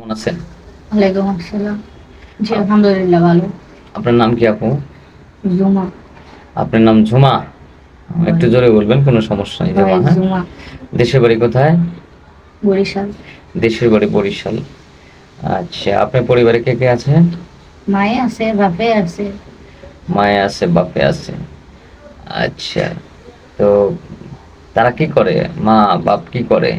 কেমন আছেন? ওয়ালাইকুম আসসালাম। জি আলহামদুলিল্লাহ ভালো। আপনার নাম কি আপু? জুমা। আপনার নাম ঝুমা একটু জোরে বলবেন কোনো সমস্যা নেই হ্যাঁ? জুমা। দেশের বাড়ি কোথায়? বরিশাল। দেশের বাড়ি বরিশাল। আচ্ছা আপনার পরিবারে কে কে আছে? মায়ে আছে বাপে আছে। মায়ে আছে বাপে আছে। আচ্ছা তো তারা কি করে? মা বাপ কি করে?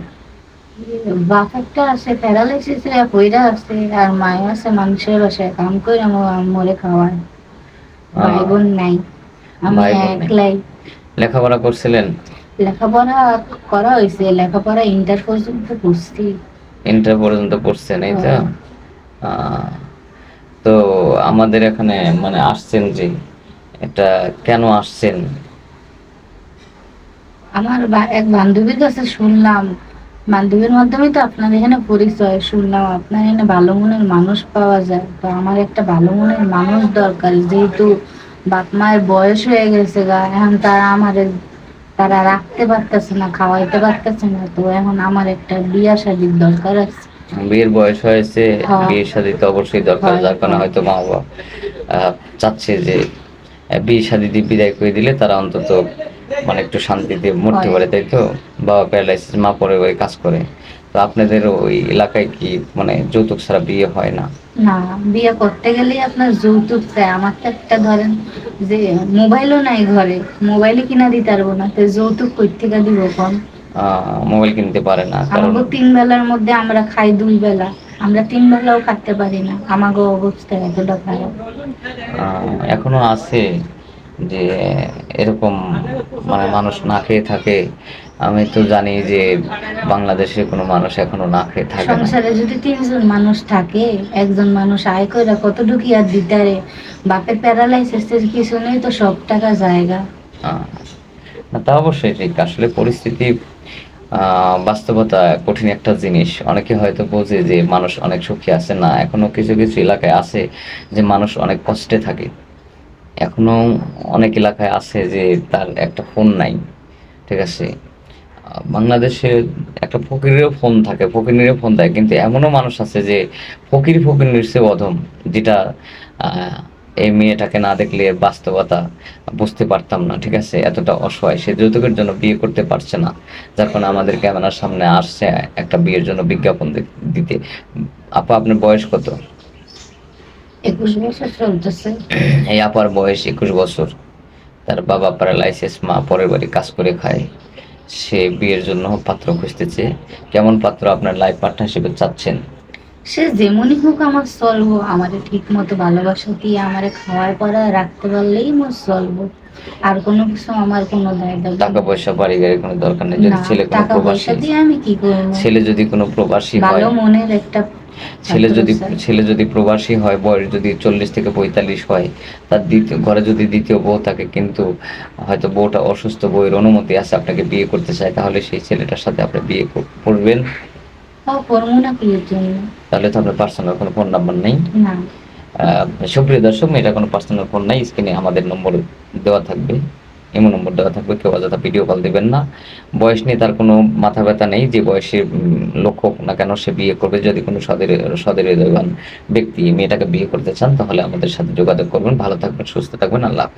বাপ আছে প্যারালাইসিস কইরা আছে আর মায়ে আছে মানুষের বাসায় কাম করে মরে খাওয়ায়। ভাই বোন নাই। আমি। একলাই। লেখাপড়া করছিলেন? লেখাপড়া করা হয়েছে লেখাপড়া ইন্টার পর্যন্ত পড়ছি ইন্টার পর্যন্ত পড়ছেন এই তো? হ্যাঁ। তো আমাদের এখানে মানে আসছেন যে এটা কেন আসছেন? আমার এক বান্ধবীর কাছে শুনলাম বান্ধবীর মাধ্যমে তো আপনার এখানে পরিচয় শুনলাম আপনার এখানে ভালো মনের মানুষ পাওয়া যায়। তো আমার একটা ভালো মনের মানুষ দরকার যেহেতু বাপ মায়ের বয়স হয়ে গেছে গা এখন তারা আমার তারা রাখতে পারতেছে না খাওয়াইতে পারতেছে না তো এখন আমার একটা বিয়া শাদির দরকার আছে। বিয়ের বয়স হয়েছে হ্যাঁ। বিয়ের শাদী তো অবশ্যই দরকার হয়, যার কারণে হয়তো মা বাবা চাচ্ছে যে বিয়ে শাদী দিয়ে বিদায় করে দিলে তারা অন্তত মানে একটু শান্তিতে মরতে পারে তাই তো? বাবা প্যারালাইসিস মা পরে ওই কাজ করে। তো আপনাদের ওই এলাকায় কি মানে যৌতুক ছাড়া বিয়ে হয় না? না বিয়ে করতে গেলে আপনার যৌতুক চাই আমার তো একটা ধরেন যে মোবাইলও নাই ঘরে। মোবাইলে কিনা দিতে পারব না। তো যৌতুক কই থেকে দিব কম আহ, মোবাইল কিনতে পারে না কারণ তিন বেলার মধ্যে আমরা খাই দুই বেলা। আমরা তিন বেলাও খাইতে পারি না। আমাকে অবস্থা এতটা খারাপ। এখনও আছে যে এরকম মানে মানুষ না খেয়ে থাকে। আমি তো জানি যে বাংলাদেশে কোনো মানুষ এখনও না খেয়ে থাকে সংসারে যদি তিনজন মানুষ থাকে একজন মানুষ আয় করে কতটুকু আর দিতারে বাপের প্যারালাইসিসের কিছু নেই তো সব টাকা জায়গা। তা অবশ্যই ঠিক। আসলে পরিস্থিতি বাস্তবতা কঠিন একটা জিনিস। অনেকে হয়তো বোঝে যে মানুষ অনেক সুখী আছে। না, এখনও কিছু কিছু এলাকায় আছে যে মানুষ অনেক কষ্টে থাকে। এখনও অনেক এলাকায় আছে যে তার একটা ফোন নাই, ঠিক আছে? বাংলাদেশে একটা ফকিরেরও ফোন থাকে, ফকিরেরও ফোন থাকে কিন্তু এমনও মানুষ আছে যে ফকির ফকির সে অধম, যেটা এই মেয়েটাকে না দেখলে বাস্তবতা বুঝতে পারতাম না ঠিক আছে? এতটা অসহায়। সে যৌতুকের জন্য বিয়ে করতে পারছে না যার কারণে আমাদের ক্যামেরার সামনে আসছে একটা বিয়ের জন্য বিজ্ঞাপন দিতে। আপা আপনার বয়স কত? একুশ বছর চলতেছে। এই আপার বয়স একুশ বছর। তার বাবা প্যারালাইসিস মা পরের বাড়ি কাজ করে খায়। সে বিয়ের জন্য পাত্র খুঁজতেছে। কেমন পাত্র আপনার লাইফ পার্টনার হিসেবে চাচ্ছেন? সে যেমনই হোক আমার চলবো আমার ঠিক মতো ভালোবাসা দিয়ে আমার খাওয়ার পড়া রাখতে পারলেই মোর চলবো আর কোনো কিছু আমার কোনো দায় দাবি টাকা পয়সা বাড়ি গাড়ি কোনো দরকার নেই। যদি ছেলে কোনো প্রবাসী দিয়ে আমি কি করব? ছেলে যদি কোনো প্রবাসী হয় ভালো মনের একটা ছেলে যদি ছেলে যদি প্রবাসী হয় বয়স যদি চল্লিশ থেকে পঁয়তাল্লিশ হয় তার দ্বিতীয় ঘরে যদি দ্বিতীয় বউ থাকে কিন্তু হয়তো বউটা অসুস্থ বউয়ের অনুমতি আছে আপনাকে বিয়ে করতে চায় তাহলে সেই ছেলেটার সাথে আপনি বিয়ে করবেন। ও করব না বিয়ের জন্য। তাহলে তো আপনার পার্সোনাল কোনো ফোন নাম্বার নেই। না। সুপ্রিয় দর্শক এটা কোনো পার্সোনাল ফোন নাই স্ক্রিনে আমাদের নম্বর দেওয়া থাকবে এমন নম্বর দেওয়া থাকবে কেউ অযথা ভিডিও কল দেবেন না। বয়স নিয়ে তার কোনো মাথা ব্যথা নেই যে বয়সে উম, লোক না কেন সে বিয়ে করবে। যদি কোনো সদের সদের ব্যক্তি মেয়েটাকে বিয়ে করতে চান তাহলে আমাদের সাথে যোগাযোগ করবেন। ভালো থাকবেন সুস্থ থাকবেন আল্লাহ হাফেজ।